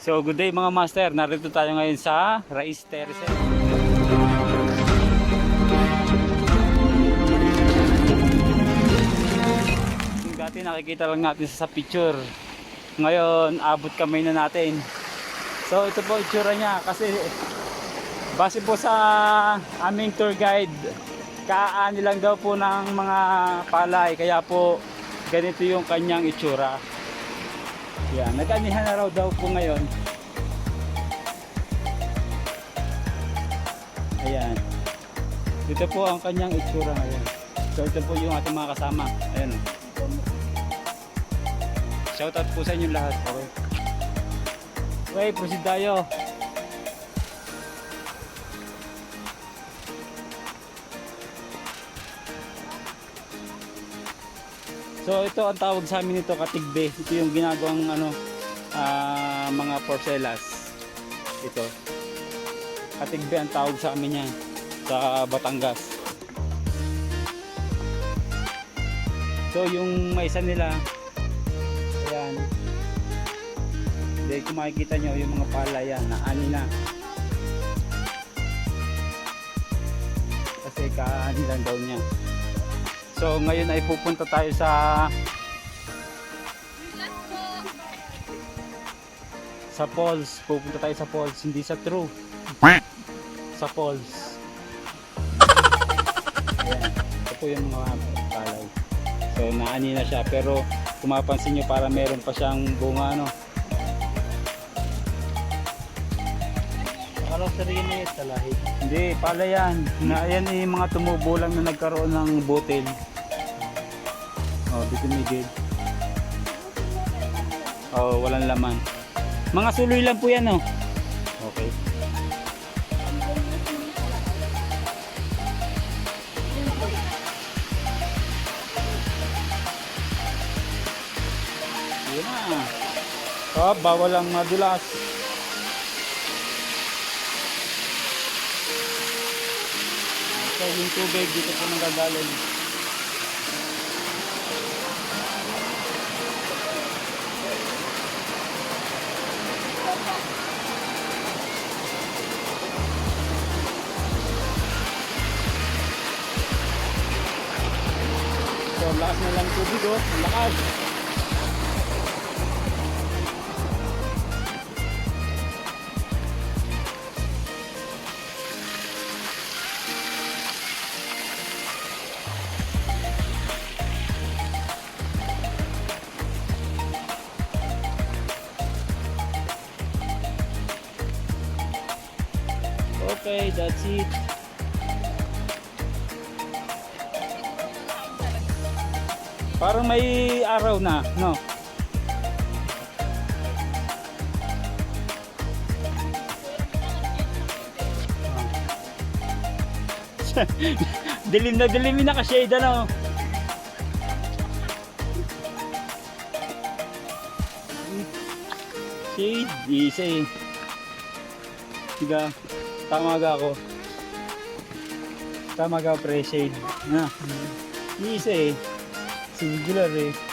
So, good day mga master. Narito tayo ngayon sa Rice Terrace. Dati nakikita lang natin sa picture. Ngayon, abot kamay na natin. So, ito po itsura niya kasi base po sa aming tour guide, kaani lang daw po ng mga palay. Kaya po, ganito yung kanyang itsura. Yan, nag-anihan na raw daw po ngayon. Ayan. Ito po ang kanyang itsura ngayon. So ito po yung ating mga kasama. Ayan. Shoutout po sa inyo lahat. Okay. Okay, proceed tayo. So ito ang tawag sa amin nito katigbe. Ito yung ginagawang ano ah, mga porcelas. Ito. Katigbe ang tawag sa amin yan sa Batangas. So yung may isa nila ayan. Hindi kung makikita nyo yung mga pala yan na ani na. Kasi kaani lang daw niya. So ngayon ay pupunta tayo sa sa falls. Pupunta tayo sa falls, hindi sa true. Sa falls. Ayan. Ito po yung mga palay. So naani na siya pero kung mapansin nyo para meron pa siyang bunga ano. Parang sarili sa lahi. Hindi, pala yan. Na, yan eh, mga tumubo na nagkaroon ng butil. Oh, dito may Oh, walang laman. Mga suloy lang po yan, oh. Okay. Yun na. Oh, bawal ang madulas. So yung tubig dito po nanggagaling. So lakas na lang tubig oh, lakas. Okay, that's it. Parang may araw na, no? dilim na dilim yung naka-shade ano. Shade, isa eh. Siga, tama ga ako. Tama ga pre, shade. Na. Isa eh. Singular eh.